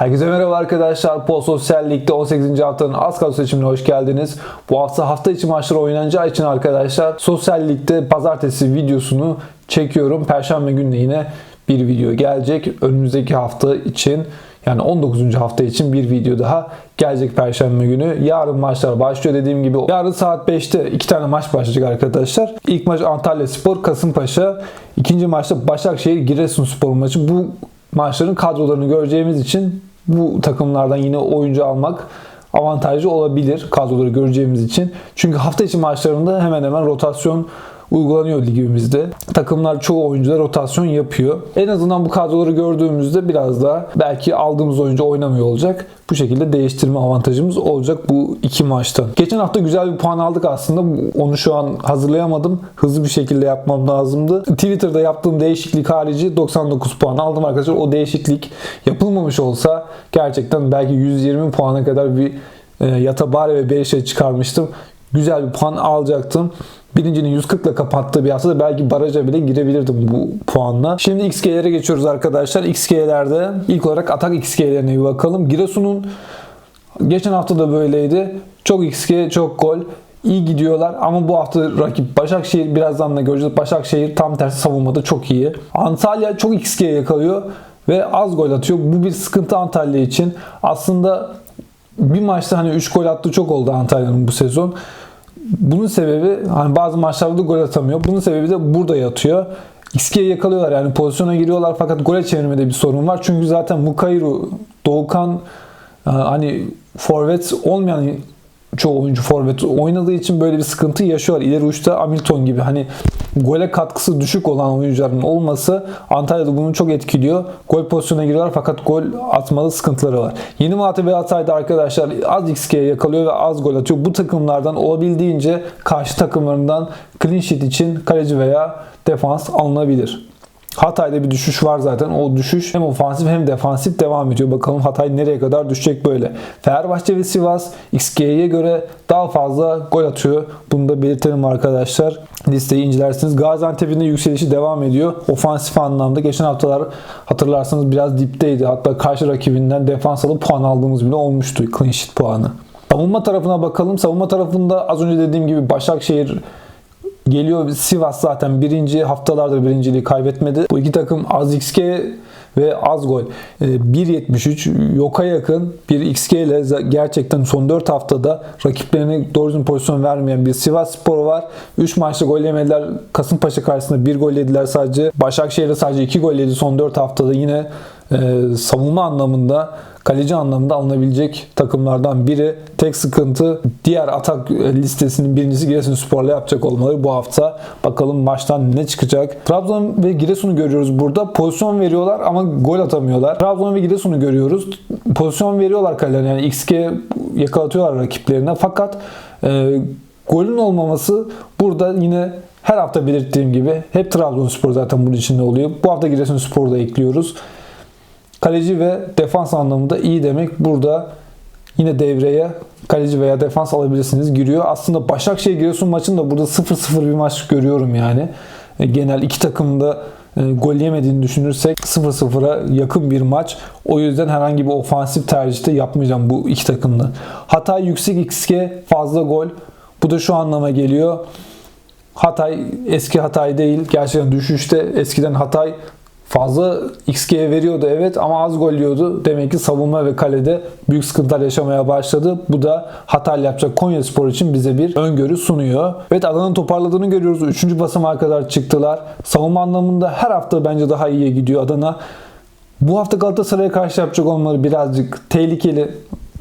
Herkese merhaba arkadaşlar. Pol Sosyal Lig'de 18. haftanın az kadro seçimine hoş geldiniz. Bu hafta hafta içi maçlar oynanacağı için arkadaşlar Sosyal Lig'de pazartesi videosunu çekiyorum. Perşembe günü yine bir video gelecek. Önümüzdeki hafta için yani 19. hafta için bir video daha gelecek Perşembe günü. Yarın maçlar başlıyor dediğim gibi. Yarın saat 5'te iki tane maç başlayacak arkadaşlar. İlk maç Antalya Spor, Kasımpaşa. İkinci maçta Başakşehir, Giresunspor maçı. Bu maçların kadrolarını göreceğimiz için bu takımlardan yine oyuncu almak avantajlı olabilir kadroları göreceğimiz için. Çünkü hafta içi maçlarında hemen hemen rotasyon uygulanıyor ligimizde. Takımlar çoğu oyuncuda rotasyon yapıyor. En azından bu kadroları gördüğümüzde biraz daha belki aldığımız oyuncu oynamıyor olacak. Bu şekilde değiştirme avantajımız olacak bu iki maçta. Geçen hafta güzel bir puan aldık aslında. Onu şu an hazırlayamadım. Hızlı bir şekilde yapmam lazımdı. Twitter'da yaptığım değişiklik harici 99 puan aldım arkadaşlar. O değişiklik yapılmamış olsa gerçekten belki 120 puana kadar bir e, Yatabare ve Berişe çıkarmıştım. Güzel bir puan alacaktım. Birincinin 140 ile kapattığı bir haftada belki baraja bile girebilirdim bu puanla. Şimdi XG'lere geçiyoruz arkadaşlar. XG'lerde ilk olarak atak XG'lerine bir bakalım. Giresun'un geçen hafta da böyleydi. Çok XG, çok gol. İyi gidiyorlar ama bu hafta rakip Başakşehir birazdan da göreceğiz. Başakşehir tam tersi savunmada çok iyi. Antalya çok XG yakalıyor ve az gol atıyor. Bu bir sıkıntı Antalya için. Aslında bir maçta hani 3 gol attı çok oldu Antalya'nın bu sezon. Bunun sebebi hani bazı maçlarda gol atamıyor. Bunun sebebi de burada yatıyor. XG'ye yakalıyorlar yani pozisyona giriyorlar fakat gole çevirmede bir sorun var. Çünkü zaten Mukayru, Doğukan hani forvet olmayan çoğu oyuncu forvet oynadığı için böyle bir sıkıntı yaşıyorlar. İleri uçta Hamilton gibi hani gole katkısı düşük olan oyuncuların olması Antalya'da bunu çok etkiliyor. Gol pozisyonuna giriyorlar fakat gol atmada sıkıntıları var. Yeni Malatya ve Hatay'da arkadaşlar az XG'ye yakalıyor ve az gol atıyor. Bu takımlardan olabildiğince karşı takımlarından clean sheet için kaleci veya defans alınabilir. Hatay'da bir düşüş var zaten. O düşüş hem ofansif hem defansif devam ediyor. Bakalım Hatay nereye kadar düşecek böyle. Fenerbahçe ve Sivas XG'ye göre daha fazla gol atıyor. Bunu da belirtelim arkadaşlar. Listeyi incelersiniz. Gaziantep'in de yükselişi devam ediyor. Ofansif anlamda geçen haftalar hatırlarsanız biraz dipteydi. Hatta karşı rakibinden defans alıp puan aldığımız bile olmuştu. Clean sheet puanı. Savunma tarafına bakalım. Savunma tarafında az önce dediğim gibi Başakşehir geliyor. Sivas zaten birinci haftalardır birinciliği kaybetmedi. Bu iki takım az XG ve az gol. 1.73 yoka yakın bir XG ile gerçekten son 4 haftada rakiplerine doğru düzgün pozisyon vermeyen bir Sivas Spor var. 3 maçta gol yemediler. Kasımpaşa karşısında 1 gol yediler sadece. Başakşehir'de sadece 2 gol yedi son 4 haftada. Yine e, savunma anlamında kaleci anlamında alınabilecek takımlardan biri. Tek sıkıntı diğer atak listesinin birincisi Giresunspor'la yapacak olmaları bu hafta. Bakalım maçtan ne çıkacak. Trabzon ve Giresun'u görüyoruz burada. Pozisyon veriyorlar ama gol atamıyorlar. Trabzon ve Giresun'u görüyoruz. Pozisyon veriyorlar kalelerine. Yani XG yakalatıyorlar rakiplerine. Fakat e, golün olmaması burada yine her hafta belirttiğim gibi hep Trabzonspor zaten bunun içinde oluyor. Bu hafta Giresunspor'u da ekliyoruz. Kaleci ve defans anlamında iyi demek burada yine devreye kaleci veya defans alabilirsiniz giriyor. Aslında Başakşehir Giresun maçında burada 0-0 bir maç görüyorum yani. E, genel iki takımda e, gol yemediğini düşünürsek 0-0'a yakın bir maç. O yüzden herhangi bir ofansif tercihte yapmayacağım bu iki takımda. Hatay yüksek XG fazla gol. Bu da şu anlama geliyor. Hatay eski Hatay değil. Gerçekten düşüşte. Eskiden Hatay fazla XG'ye veriyordu evet ama az gol yiyordu. Demek ki savunma ve kalede büyük sıkıntılar yaşamaya başladı. Bu da Hatay yapacak Konya Spor için bize bir öngörü sunuyor. Evet Adana'nın toparladığını görüyoruz. Üçüncü basamağa kadar çıktılar. Savunma anlamında her hafta bence daha iyiye gidiyor Adana. Bu hafta Galatasaray'a karşı yapacak olmaları birazcık tehlikeli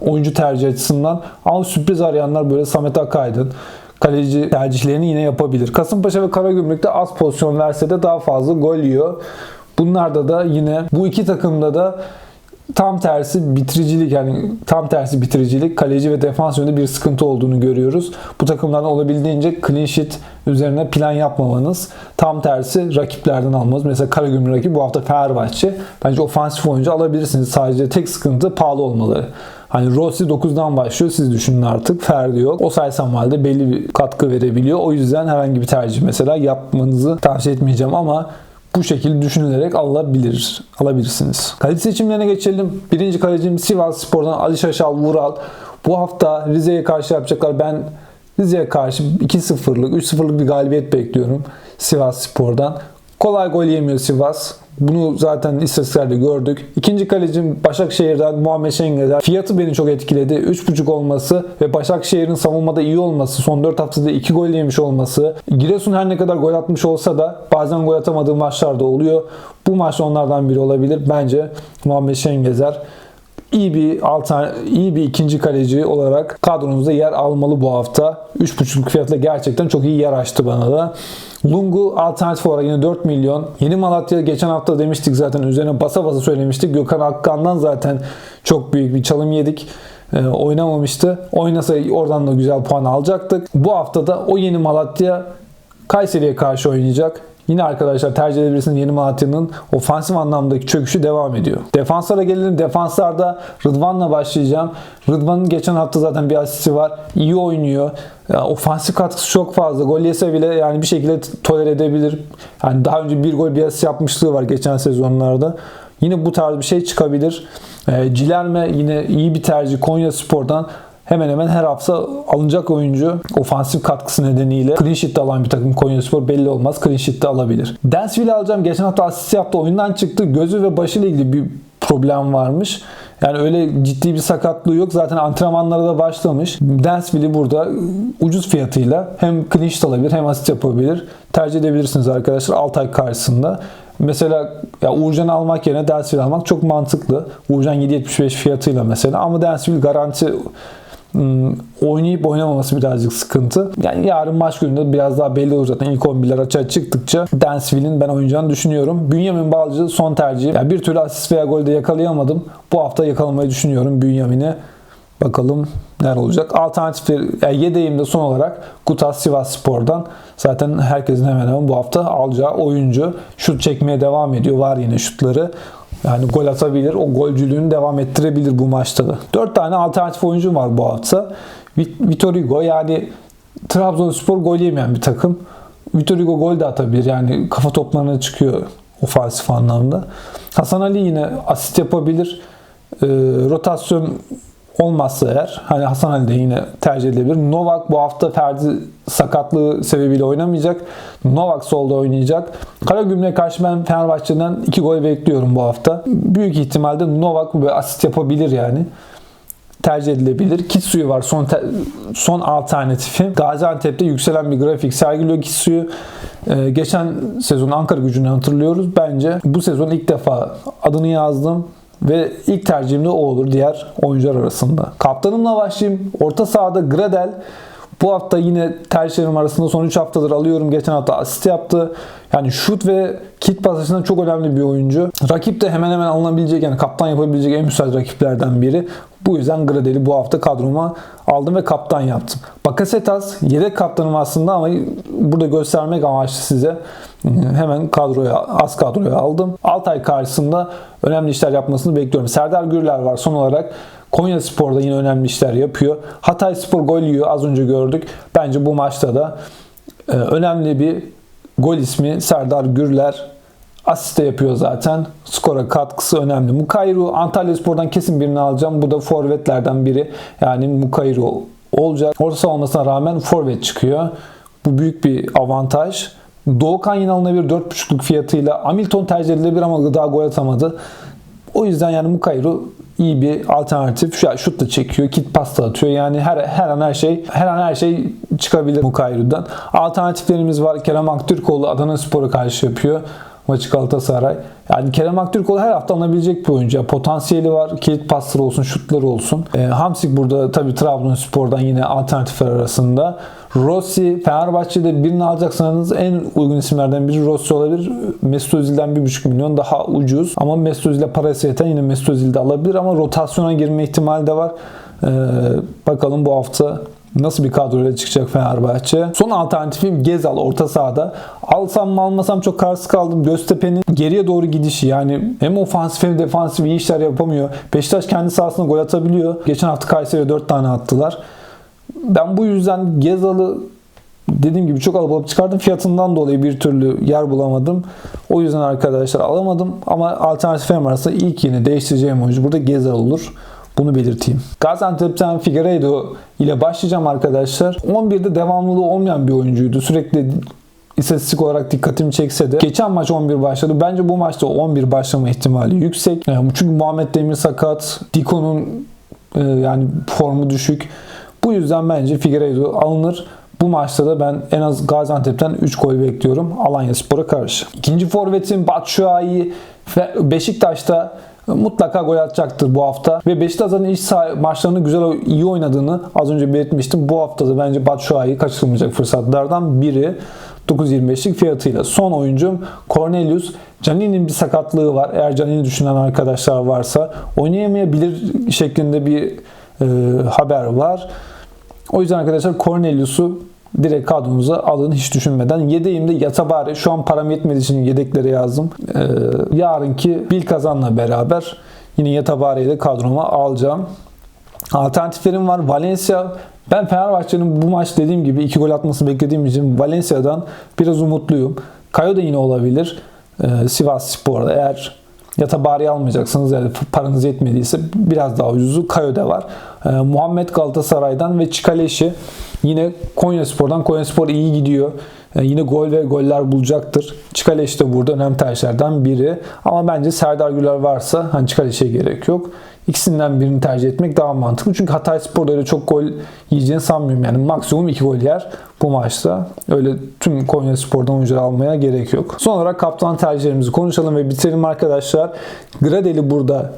oyuncu tercih açısından. Ama sürpriz arayanlar böyle Samet Akaydın, kaleci tercihlerini yine yapabilir. Kasımpaşa ve Karagümrük'te az pozisyon verse de daha fazla gol yiyor. Bunlarda da yine bu iki takımda da tam tersi bitiricilik yani tam tersi bitiricilik kaleci ve defans yönünde bir sıkıntı olduğunu görüyoruz. Bu takımlardan olabildiğince clean sheet üzerine plan yapmamanız. Tam tersi rakiplerden almanız. Mesela Karagümrük rakibi bu hafta Fenerbahçe. Bence ofansif oyuncu alabilirsiniz. Sadece tek sıkıntı pahalı olmaları. Hani Rossi 9'dan başlıyor siz düşünün artık. Ferdi yok. O saysam halde belli bir katkı verebiliyor. O yüzden herhangi bir tercih mesela yapmanızı tavsiye etmeyeceğim ama bu şekilde düşünülerek alabilir, alabilirsiniz. Kaleci seçimlerine geçelim. Birinci kalecim Sivas Spor'dan Ali Şaşal Vural. Bu hafta Rize'ye karşı yapacaklar. Ben Rize'ye karşı 2-0'lık, 3-0'lık bir galibiyet bekliyorum Sivas Spor'dan. Kolay gol yemiyor Sivas. Bunu zaten istatistiklerde gördük. İkinci kalecim Başakşehir'den Muhammed Şengezer. Fiyatı beni çok etkiledi. 3.5 olması ve Başakşehir'in savunmada iyi olması, son 4 haftada 2 gol yemiş olması. Giresun her ne kadar gol atmış olsa da bazen gol atamadığı maçlarda oluyor. Bu maç onlardan biri olabilir. Bence Muhammed Şengezer iyi bir altern iyi bir ikinci kaleci olarak kadronuzda yer almalı bu hafta. 3.5'luk fiyatla gerçekten çok iyi yer açtı bana da. Lungu alternatif olarak yine 4 milyon. Yeni Malatya geçen hafta demiştik zaten üzerine basa basa söylemiştik. Gökhan Akkan'dan zaten çok büyük bir çalım yedik. Ee, oynamamıştı. Oynasa oradan da güzel puan alacaktık. Bu hafta da o yeni Malatya Kayseri'ye karşı oynayacak. Yine arkadaşlar tercih edebilirsiniz Yeni Malatya'nın ofansif anlamdaki çöküşü devam ediyor. Defanslara gelelim. Defanslarda Rıdvan'la başlayacağım. Rıdvan'ın geçen hafta zaten bir asisti var. İyi oynuyor. Ya, ofansif katkısı çok fazla. Gol yese bile yani bir şekilde tolere edebilir. Yani daha önce bir gol bir asist yapmışlığı var geçen sezonlarda. Yine bu tarz bir şey çıkabilir. E, Cilerme yine iyi bir tercih Konya Spor'dan hemen hemen her hafta alınacak oyuncu ofansif katkısı nedeniyle clean sheet alan bir takım Konyaspor belli olmaz. Clean sheet de alabilir. Dansville'i alacağım. Geçen hafta asist yaptı. Oyundan çıktı. Gözü ve başıyla ilgili bir problem varmış. Yani öyle ciddi bir sakatlığı yok. Zaten antrenmanlara da başlamış. Dansville'i burada ucuz fiyatıyla hem sheet alabilir hem asist yapabilir. Tercih edebilirsiniz arkadaşlar Altay karşısında. Mesela ya Uğurcan'ı almak yerine Dansville almak çok mantıklı. Uğurcan 7.75 fiyatıyla mesela ama Dansville garanti oynayıp oynamaması birazcık sıkıntı. Yani yarın maç gününde biraz daha belli olur zaten. İlk 11'ler açığa çıktıkça Dansville'in ben oynayacağını düşünüyorum. Bünyamin Balcı son tercih. Yani bir türlü asist veya golde yakalayamadım. Bu hafta yakalamayı düşünüyorum Bünyamin'i. Bakalım neler olacak. Alternatifleri yani yedeğimde son olarak Kutas Sivas Spor'dan. Zaten herkesin hemen hemen bu hafta alacağı oyuncu. Şut çekmeye devam ediyor. Var yine şutları. Yani gol atabilir. O golcülüğünü devam ettirebilir bu maçta da. 4 tane alternatif oyuncu var bu hafta. Vitor Hugo yani Trabzonspor gol yemeyen bir takım. Vitor Hugo gol de atabilir. Yani kafa toplarına çıkıyor ofansif anlamda. Hasan Ali yine asist yapabilir. E, rotasyon olmazsa eğer hani Hasan Ali de yine tercih edilebilir. Novak bu hafta Ferdi sakatlığı sebebiyle oynamayacak. Novak solda oynayacak. Karagümrük'e karşı ben Fenerbahçe'den 2 gol bekliyorum bu hafta. Büyük ihtimalle Novak böyle asist yapabilir yani tercih edilebilir. Kitsu'yu var son son alternatifi. Gaziantep'te yükselen bir grafik sergiliyor Kitsu'yu. Ee, geçen sezon Ankara gücünü hatırlıyoruz. Bence bu sezon ilk defa adını yazdım ve ilk tercihim de o olur diğer oyuncular arasında. Kaptanımla başlayayım. Orta sahada Gradel bu hafta yine tercihlerim arasında son 3 haftadır alıyorum. Geçen hafta asist yaptı. Yani şut ve kit pas çok önemli bir oyuncu. Rakip de hemen hemen alınabilecek yani kaptan yapabilecek en müsait rakiplerden biri. Bu yüzden Gradel'i bu hafta kadroma aldım ve kaptan yaptım. Bakasetas yedek kaptanım aslında ama burada göstermek amaçlı size hemen kadroya az kadroya aldım. Altay karşısında önemli işler yapmasını bekliyorum. Serdar Gürler var son olarak. Konya Spor'da yine önemli işler yapıyor. Hatay Spor gol yiyor az önce gördük. Bence bu maçta da e, önemli bir gol ismi Serdar Gürler asiste yapıyor zaten. Skora katkısı önemli. Mukayru Antalya Spor'dan kesin birini alacağım. Bu da forvetlerden biri. Yani Mukayru olacak. Orta olmasına rağmen forvet çıkıyor. Bu büyük bir avantaj. Doğukan yine alınabilir 4.5'luk fiyatıyla. Hamilton tercih edilebilir ama daha gol atamadı. O yüzden yani Mukayru iyi bir alternatif. Şu şut da çekiyor, kit pasta atıyor. Yani her her an her şey her an her şey çıkabilir Mukayru'dan. Alternatiflerimiz var. Kerem Aktürkoğlu Adana Spor'a karşı yapıyor maçı Galatasaray. Yani Kerem Aktürkoğlu her hafta alınabilecek bir oyuncu. Potansiyeli var. Kilit pasları olsun, şutları olsun. E, Hamsik burada tabii Trabzonspor'dan yine alternatifler arasında. Rossi, Fenerbahçe'de birini alacaksanız en uygun isimlerden biri Rossi olabilir. Mesut Özil'den 1,5 milyon daha ucuz. Ama Mesut Özil'e parası yeten yine Mesut Özil de alabilir ama rotasyona girme ihtimali de var. Ee, bakalım bu hafta Nasıl bir kadroyla çıkacak Fenerbahçe? Son alternatifim Gezal orta sahada. Alsam mı almasam çok kararsız kaldım. Göztepe'nin geriye doğru gidişi yani hem ofansif hem defansif iyi işler yapamıyor. Beşiktaş kendi sahasında gol atabiliyor. Geçen hafta Kayseri'ye 4 tane attılar. Ben bu yüzden Gezal'ı dediğim gibi çok alıp çıkardım. Fiyatından dolayı bir türlü yer bulamadım. O yüzden arkadaşlar alamadım. Ama alternatiflerim arasında ilk yeni değiştireceğim oyuncu burada Gezer olur. Bunu belirteyim. Gaziantep'ten Figueiredo ile başlayacağım arkadaşlar. 11'de devamlılığı olmayan bir oyuncuydu. Sürekli istatistik olarak dikkatimi çekse de geçen maç 11 başladı. Bence bu maçta 11 başlama ihtimali yüksek. Çünkü Muhammed Demir sakat, Diko'nun e, yani formu düşük. Bu yüzden bence Figueiredo alınır. Bu maçta da ben en az Gaziantep'ten 3 gol bekliyorum Alanya Spor'a karşı. İkinci forvetim Batshuayi ve Beşiktaş'ta mutlaka gol atacaktır bu hafta. Ve Beşiktaş'ın iç maçlarını güzel iyi oynadığını az önce belirtmiştim. Bu hafta da bence Batshuayi kaçırılmayacak fırsatlardan biri. 9.25'lik fiyatıyla. Son oyuncum Cornelius. Canini'nin bir sakatlığı var. Eğer Canini düşünen arkadaşlar varsa oynayamayabilir şeklinde bir e, haber var. O yüzden arkadaşlar Cornelius'u direkt kadronuza alın hiç düşünmeden. Yedeğimde Yatabari. Şu an param yetmediği için yedeklere yazdım. Ee, yarınki Bil Kazan'la beraber yine Yatabari'yi de kadroma alacağım. Alternatiflerim var. Valencia. Ben Fenerbahçe'nin bu maç dediğim gibi iki gol atmasını beklediğim için Valencia'dan biraz umutluyum. Kayo da yine olabilir. Ee, Sivas Spor'da eğer Yatabari almayacaksınız yani paranız yetmediyse biraz daha ucuzu Kayo'da var. Ee, Muhammed Galatasaray'dan ve Çikaleşi yine Konya Spor'dan. Konya Spor iyi gidiyor. Ee, yine gol ve goller bulacaktır. Çikaleş de burada önemli tercihlerden biri. Ama bence Serdar Güler varsa hani Çikaleş'e gerek yok. İkisinden birini tercih etmek daha mantıklı. Çünkü Hatay Spor'da öyle çok gol yiyeceğini sanmıyorum. Yani maksimum 2 gol yer bu maçta. Öyle tüm Konya Spor'dan oyuncular almaya gerek yok. Son olarak kaptan tercihlerimizi konuşalım ve bitirelim arkadaşlar. Gradel'i burada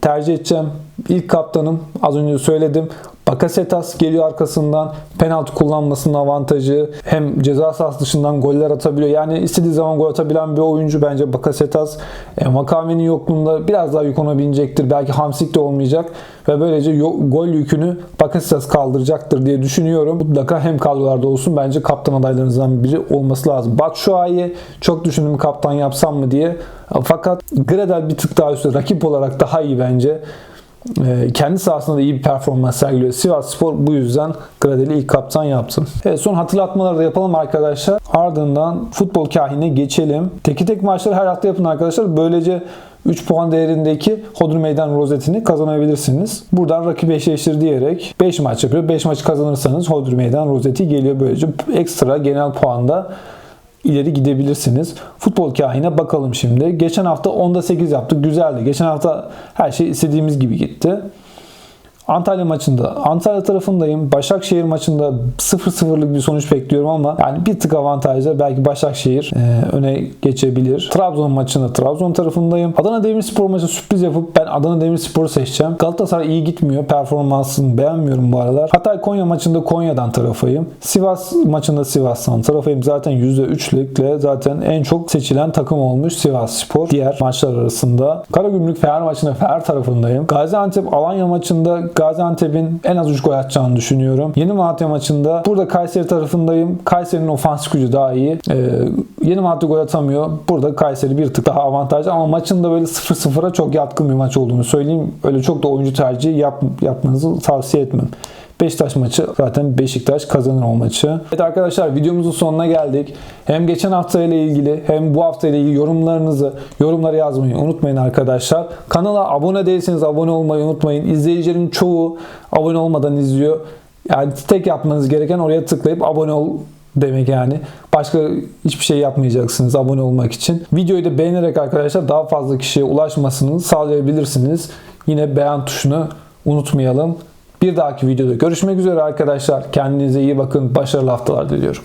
tercih edeceğim. İlk kaptanım az önce söyledim. Bakasetas geliyor arkasından. Penaltı kullanmasının avantajı. Hem ceza sahası dışından goller atabiliyor. Yani istediği zaman gol atabilen bir oyuncu bence Bakasetas. E, Makame'nin yokluğunda biraz daha yük binecektir. Belki Hamsik de olmayacak. Ve böylece gol yükünü Bakasetas kaldıracaktır diye düşünüyorum. Mutlaka hem kadrolarda olsun bence kaptan adaylarınızdan biri olması lazım. Batshuayi çok düşündüm kaptan yapsam mı diye. Fakat Gradel bir tık daha üstte. Rakip olarak daha iyi bence. Ee, kendi sahasında da iyi bir performans sergiliyor. Sivas Spor bu yüzden Gradel'i ilk kaptan yaptı. Evet, son hatırlatmaları da yapalım arkadaşlar. Ardından futbol kahine geçelim. Teki tek maçları her hafta yapın arkadaşlar. Böylece 3 puan değerindeki Hodri Meydan rozetini kazanabilirsiniz. Buradan rakip eşleştir diyerek 5 maç yapıyor. 5 maçı kazanırsanız Hodri Meydan rozeti geliyor. Böylece ekstra genel puanda ileri gidebilirsiniz. Futbol kahine bakalım şimdi. Geçen hafta 10'da 8 yaptık. Güzeldi. Geçen hafta her şey istediğimiz gibi gitti. Antalya maçında Antalya tarafındayım. Başakşehir maçında 0-0'lık bir sonuç bekliyorum ama yani bir tık avantajla belki Başakşehir e, öne geçebilir. Trabzon maçında Trabzon tarafındayım. Adana Demirspor maçı sürpriz yapıp Adana Demirspor'u seçeceğim. Galatasaray iyi gitmiyor. Performansını beğenmiyorum bu aralar. Hatay Konya maçında Konya'dan tarafayım. Sivas maçında Sivas'tan tarafayım. Zaten %3'lükle zaten en çok seçilen takım olmuş Sivas Spor. Diğer maçlar arasında. Karagümrük Fener maçında Fener tarafındayım. Gaziantep Alanya maçında Gaziantep'in en az 3 gol atacağını düşünüyorum. Yeni Malatya maçında burada Kayseri tarafındayım. Kayseri'nin ofansif gücü daha iyi. Ee, Yeni Malatya gol atamıyor. Burada Kayseri bir tık daha avantajlı ama maçın da böyle 0-0'a çok yatkın bir maç olduğunu söyleyeyim. Öyle çok da oyuncu tercihi yap, yapmanızı tavsiye etmem. Beşiktaş maçı zaten Beşiktaş kazanır o maçı. Evet arkadaşlar videomuzun sonuna geldik. Hem geçen hafta ile ilgili hem bu hafta ile ilgili yorumlarınızı yorumlara yazmayı unutmayın arkadaşlar. Kanala abone değilseniz abone olmayı unutmayın. İzleyicilerin çoğu abone olmadan izliyor. Yani tek yapmanız gereken oraya tıklayıp abone ol demek yani. Başka hiçbir şey yapmayacaksınız abone olmak için. Videoyu da beğenerek arkadaşlar daha fazla kişiye ulaşmasını sağlayabilirsiniz. Yine beğen tuşunu unutmayalım. Bir dahaki videoda görüşmek üzere arkadaşlar. Kendinize iyi bakın. Başarılı haftalar diliyorum.